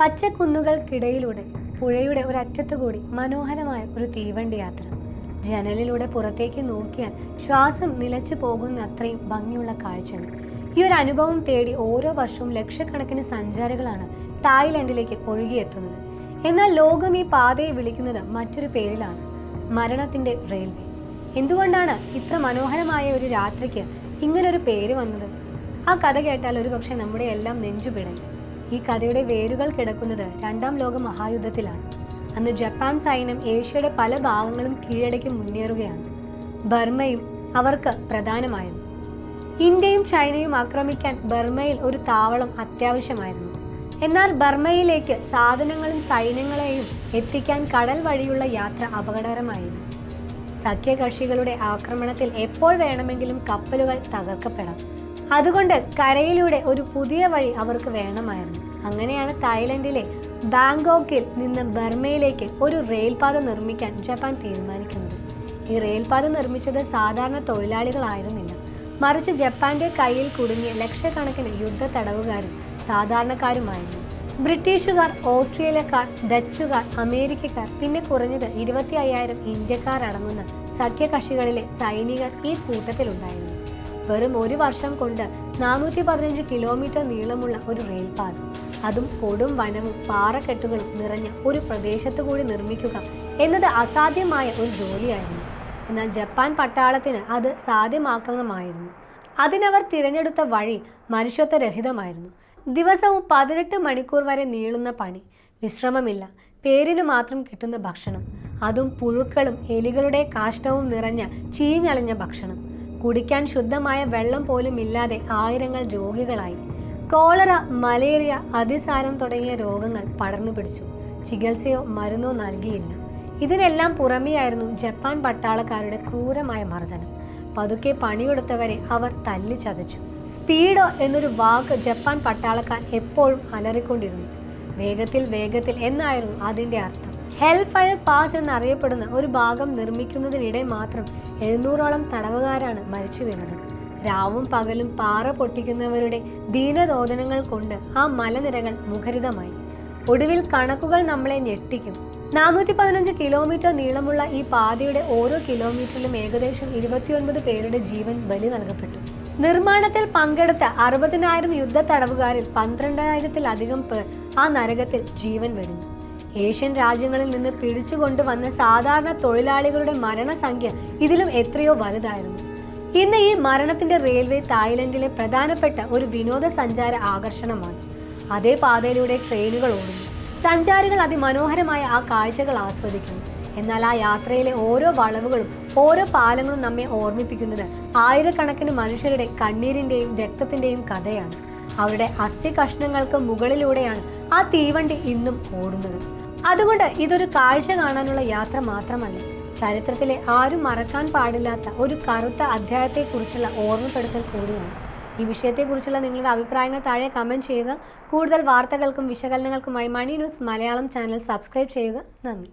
പച്ചക്കുന്നുകൾക്കിടയിലൂടെ പുഴയുടെ ഒരറ്റത്തു കൂടി മനോഹരമായ ഒരു തീവണ്ടി യാത്ര. ജനലിലൂടെ പുറത്തേക്ക് നോക്കിയാൽ ശ്വാസം നിലച്ചു പോകുന്ന അത്രയും ഭംഗിയുള്ള കാഴ്ചകൾ. ഈ ഒരു അനുഭവം തേടി ഓരോ വർഷവും ലക്ഷക്കണക്കിന് സഞ്ചാരികളാണ് തായ്ലൻഡിലേക്ക് ഒഴുകിയെത്തുന്നത്. എന്നാൽ ലോകം ഈ പാതയെ വിളിക്കുന്നത് മറ്റൊരു പേരിലാണ് മരണത്തിന്റെ റെയിൽവേ. എന്തുകൊണ്ടാണ് ഇത്ര മനോഹരമായ ഒരു രാത്രിക്ക് ഇങ്ങനൊരു പേര് വന്നത്? ആ കഥ കേട്ടാൽ ഒരുപക്ഷെ നമ്മുടെ എല്ലാം നെഞ്ചുപിടയും ഈ കഥയുടെ വേരുകൾ കിടക്കുന്നത് രണ്ടാം ലോക മഹായുദ്ധത്തിലാണ്. അന്ന് ജപ്പാൻ സൈന്യം ഏഷ്യയുടെ പല ഭാഗങ്ങളും കീഴടക്കി മുന്നേറുകയാണ്. ബർമ്മയും അവർക്ക് പ്രധാനമായിരുന്നു. ഇന്ത്യയും ചൈനയും ആക്രമിക്കാൻ ബർമ്മയിൽ ഒരു താവളം അത്യാവശ്യമായിരുന്നു. എന്നാൽ ബർമ്മയിലേക്ക് സാധനങ്ങളും സൈന്യങ്ങളെയും എത്തിക്കാൻ കടൽ വഴിയുള്ള യാത്ര അപകടകരമായിരുന്നു. സഖ്യകക്ഷികളുടെ ആക്രമണത്തിൽ എപ്പോൾ വേണമെങ്കിലും കപ്പലുകൾ തകർക്കപ്പെടാം. അതുകൊണ്ട് കരയിലൂടെ ഒരു പുതിയ വഴി അവർക്ക് വേണമായിരുന്നു. അങ്ങനെയാണ് തായ്ലൻഡിലെ ബാങ്കോക്കിൽ നിന്ന് ബർമയിലേക്ക് ഒരു റെയിൽപാത നിർമ്മിക്കാൻ ജപ്പാൻ തീരുമാനിക്കുന്നത്. ഈ റെയിൽപാത നിർമ്മിച്ചത് സാധാരണ തൊഴിലാളികളായിരുന്നില്ല. മറിച്ച് ജപ്പാന്റെ കയ്യിൽ കുടുങ്ങിയ ലക്ഷക്കണക്കിന് യുദ്ധ തടവുകാരും സാധാരണക്കാരുമായിരുന്നു. ബ്രിട്ടീഷുകാർ ഓസ്ട്രേലിയക്കാർ ഡച്ചുകാർ അമേരിക്കക്കാർ പിന്നെ കുറഞ്ഞത് ഇരുപത്തി അയ്യായിരം ഇന്ത്യക്കാർ അടങ്ങുന്ന സഖ്യകക്ഷികളിലെ സൈനികർ ഈ കൂട്ടത്തിലുണ്ടായിരുന്നു. വെറും ഒരു വർഷം കൊണ്ട് നാനൂറ്റി പതിനഞ്ച് കിലോമീറ്റർ നീളമുള്ള ഒരു റെയിൽപാത. അതും കൊടും വനവും പാറക്കെട്ടുകളും നിറഞ്ഞ ഒരു പ്രദേശത്തു കൂടി നിർമ്മിക്കുക എന്നത് അസാധ്യമായ ഒരു ജോലിയായിരുന്നു. എന്നാൽ ജപ്പാൻ പട്ടാളത്തിന് അത് സാധ്യമാക്കണമായിരുന്നു അതിനവർ തിരഞ്ഞെടുത്ത വഴി മനുഷ്യത്വരഹിതമായിരുന്നു. ദിവസവും പതിനെട്ട് മണിക്കൂർ വരെ നീളുന്ന പണി വിശ്രമമില്ല പേരിന് മാത്രം കിട്ടുന്ന ഭക്ഷണം അതും പുഴുക്കളും എലികളുടെ കാഷ്ടവും നിറഞ്ഞ ചീഞ്ഞളിഞ്ഞ ഭക്ഷണം കുടിക്കാൻ ശുദ്ധമായ വെള്ളം പോലും ഇല്ലാതെ ആയിരങ്ങൾ രോഗികളായി. കോളറ മലേറിയ അതിസാരം തുടങ്ങിയ രോഗങ്ങൾ പടർന്നു പിടിച്ചു. ചികിത്സയോ മരുന്നോ നൽകിയില്ല. ഇതിനെല്ലാം പുറമെയായിരുന്നു ജപ്പാൻ പട്ടാളക്കാരുടെ ക്രൂരമായ മർദ്ദനം. പതുക്കെ പണിയെടുത്തവരെ അവർ തല്ലി ചതച്ചു. സ്പീഡോ എന്നൊരു വാക്ക് ജപ്പാൻ പട്ടാളക്കാർ എപ്പോഴും അലറിക്കൊണ്ടിരുന്നു. വേഗത്തിൽ വേഗത്തിൽ എന്നായിരുന്നു അതിന്റെ അർത്ഥം. ഹെൽ ഫയർ പാസ് എന്നറിയപ്പെടുന്ന ഒരു ഭാഗം നിർമ്മിക്കുന്നതിനിടെ മാത്രം എഴുന്നൂറോളം തടവുകാരാണ് മരിച്ചു വീണത്. രാവും പകലും പാറ പൊട്ടിക്കുന്നവരുടെ ദീനരോധനങ്ങൾ കൊണ്ട് ആ മലനിരകൾ മുഖരിതമായി. ഒടുവിൽ കണക്കുകൾ നമ്മളെ ഞെട്ടിക്കും. നാനൂറ്റി പതിനഞ്ച് കിലോമീറ്റർ നീളമുള്ള ഈ പാതയുടെ ഓരോ കിലോമീറ്ററിലും ഏകദേശം ഇരുപത്തിയൊൻപത് പേരുടെ ജീവൻ ബലി നൽകപ്പെട്ടു. നിർമ്മാണത്തിൽ പങ്കെടുത്ത അറുപതിനായിരം യുദ്ധ തടവുകാരിൽ പന്ത്രണ്ടായിരത്തിലധികം പേർ ആ നരകത്തിൽ ജീവൻ വെടിഞ്ഞു. ഏഷ്യൻ രാജ്യങ്ങളിൽ നിന്ന് പിടിച്ചുകൊണ്ടുവന്ന സാധാരണ തൊഴിലാളികളുടെ മരണസംഖ്യ ഇതിലും എത്രയോ വലുതായിരുന്നു. ഇന്ന് ഈ മരണത്തിന്റെ റെയിൽവേ തായ്ലൻഡിലെ പ്രധാനപ്പെട്ട ഒരു വിനോദസഞ്ചാര ആകർഷണമാണ്. അതേ പാതയിലൂടെ ട്രെയിനുകൾ ഓടുന്നു. സഞ്ചാരികൾ അതിമനോഹരമായ ആ കാഴ്ചകൾ ആസ്വദിക്കുന്നു. എന്നാൽ ആ യാത്രയിലെ ഓരോ വളവുകളും ഓരോ പാലങ്ങളും നമ്മെ ഓർമ്മിപ്പിക്കുന്നത് ആയിരക്കണക്കിന് മനുഷ്യരുടെ കണ്ണീരിന്റെയും രക്തത്തിന്റെയും കഥയാണ്. അവരുടെ അസ്ഥി കഷ്ണങ്ങൾക്ക് മുകളിലൂടെയാണ് ആ തീവണ്ടി ഇന്നും ഓടുന്നത്. അതുകൊണ്ട് ഇതൊരു കാഴ്ച കാണാനുള്ള യാത്ര മാത്രമല്ല. ചരിത്രത്തിലെ ആരും മറക്കാൻ പാടില്ലാത്ത ഒരു കറുത്ത അധ്യായത്തെക്കുറിച്ചുള്ള ഓർമ്മപ്പെടുത്തൽ കൂടിയാണ്. ഈ വിഷയത്തെക്കുറിച്ചുള്ള നിങ്ങളുടെ അഭിപ്രായങ്ങൾ താഴെ കമന്റ് ചെയ്യുക. കൂടുതൽ വാർത്തകൾക്കും വിശകലനങ്ങൾക്കുമായി money news Malayalam channel subscribe ചെയ്യുക. നന്ദി.